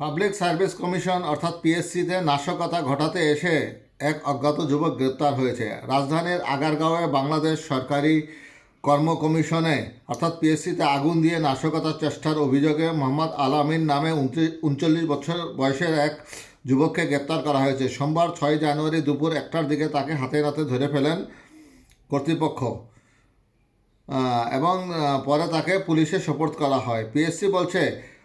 Public service commission, অর্থাৎ পিএসসিতে নাশকতা ঘটাতে এসে এক অজ্ঞাত যুবক গ্রেপ্তার হয়েছে। রাজধানীর আগারগাঁওয়ে বাংলাদেশ সরকারি কর্ম কমিশনে অর্থাৎ পিএসসিতে আগুন দিয়ে নাশকতার চেষ্টার অভিযোগে মোহাম্মদ আলামিন নামে উনচল্লিশ বছর বয়সের এক যুবককে গ্রেপ্তার করা হয়েছে। সোমবার ছয় জানুয়ারি দুপুর একটার দিকে তাকে হাতে নাতে ধরে ফেলেন কর্তৃপক্ষ। এবং পরে তাকে পুলিশে সোপর্দ করা হয়। পিএসসি বলছে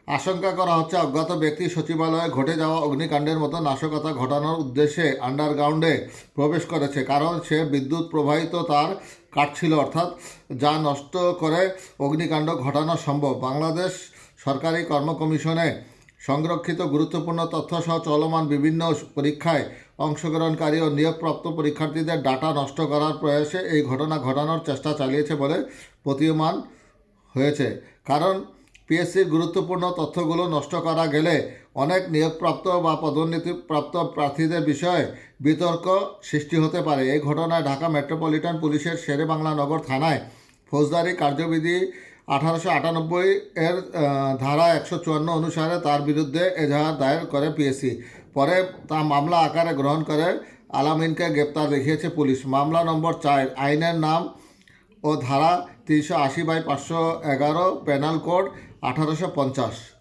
আশঙ্কা করা হচ্ছে অজ্ঞাত ব্যক্তি সচিবালয়ে ঘটে যাওয়া অগ্নিকাণ্ডের মতো নাশকতা ঘটানোর উদ্দেশ্যে আন্ডারগ্রাউন্ডে প্রবেশ করেছে, কারণ সে বিদ্যুৎ প্রবাহিত তার কাটছিল অর্থাৎ যা নষ্ট করে অগ্নিকাণ্ড ঘটানো সম্ভব। বাংলাদেশ সরকারি কর্ম কমিশনে সংরক্ষিত গুরুত্বপূর্ণ তথ্য সহ চলমান বিভিন্ন পরীক্ষায় অংশগ্রহণকারী ও নিয়োগপ্রাপ্ত পরীক্ষার্থীদের ডাটা নষ্ট করার প্রয়াসে এই ঘটনা ঘটানোর চেষ্টা চালিয়েছে বলে প্রতীয়মান হয়েছে। কারণ পিএসসির গুরুত্বপূর্ণ তথ্যগুলো নষ্ট করা গেলে অনেক নিয়োগপ্রাপ্ত বা পদোন্নতিপ্রাপ্ত প্রার্থীদের বিষয়ে বিতর্ক সৃষ্টি হতে পারে। এই ঘটনায় ঢাকা মেট্রোপলিটন পুলিশের শেরে বাংলা নগর থানায় ফৌজদারি কার্যবিধি আঠারোশো আটানব্বই এর ধারা একশো চুয়ান্ন অনুসারে তার বিরুদ্ধে এজাহার দায়ের করে পিএসসি। পরে তা মামলা আকারে গ্রহণ করে আলামিনকে গ্রেপ্তার দেখিয়েছে পুলিশ। মামলা নম্বর চার, আইনের নাম ও ধারা তিনশো আশি বাই পাঁচশো এগারো, পেনাল কোড আঠারোশো পঞ্চাশ।